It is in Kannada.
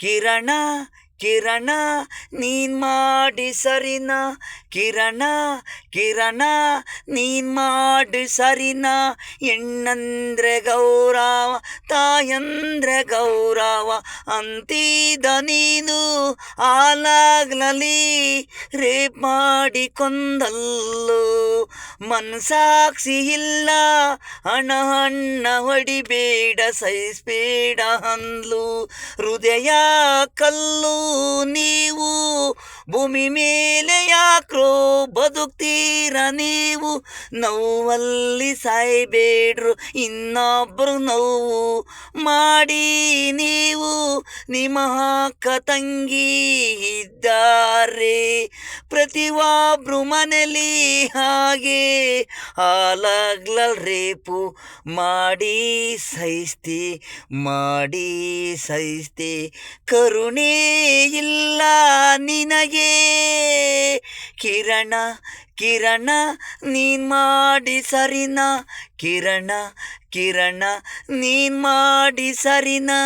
ಕಿರಣ ಕಿರಣ, ನೀನ್ ಮಾಡಿ ಸರಿನ? ಕಿರಣ ಕಿರಣ, ನೀನ್ ಮಾಡಿ ಸರಿನ? ಹೆಣ್ಣಂದ್ರೆ ಗೌರವ, ತಾಯಂದ್ರೆ ಗೌರವ, ಅಂತಿದ ನೀನು ಆಲಾಗ್ಲಲಿ ರೇಪ್ ಮಾಡಿ ಕೊಂದಲ್ಲು. ಮನ್ಸಾಕ್ಷಿ ಇಲ್ಲ, ಹಣ ಹಣ್ಣ ಹೊಡಿಬೇಡ ಸೈಸ್ಬೇಡ ಅಂದ್ಲು. ಹೃದಯ ಕಲ್ಲು ನೀವು ಭೂಮಿ ಮೇಲೆ ಯಾಕ್ರೋ ಬದುಕ್ತೀರ ನೀವು? ನೋವಲ್ಲಿ ಸಾಯ್ಬೇಡ್ರು, ಇನ್ನೊಬ್ರು ನೋವು ಮಾಡಿ ನೀವು. ನಿಮ್ಮ ಅಕ್ಕ ತಂಗಿ ಇದ್ದಾರೆ. ಪ್ರತಿಯೊಬ್ರು ಮನೆಯಲ್ಲಿ ಹಾಗೆ ಹಾಲಾಗ್ಲ ರೇಪು ಮಾಡಿ ಸಹಿಸ್ತಿ ಮಾಡಿ ಸಹಿಸ್ತಿ. ಕರುಣೆ ಇಲ್ಲ ನಿನಗೆ, ಕಿರಣ ಕಿರಣ ನೀನ್ ಮಾಡಿ ಸರಿನಾ, ಕಿರಣ ಕಿರಣ ನೀನ್ ಮಾಡಿ ಸರಿನಾ.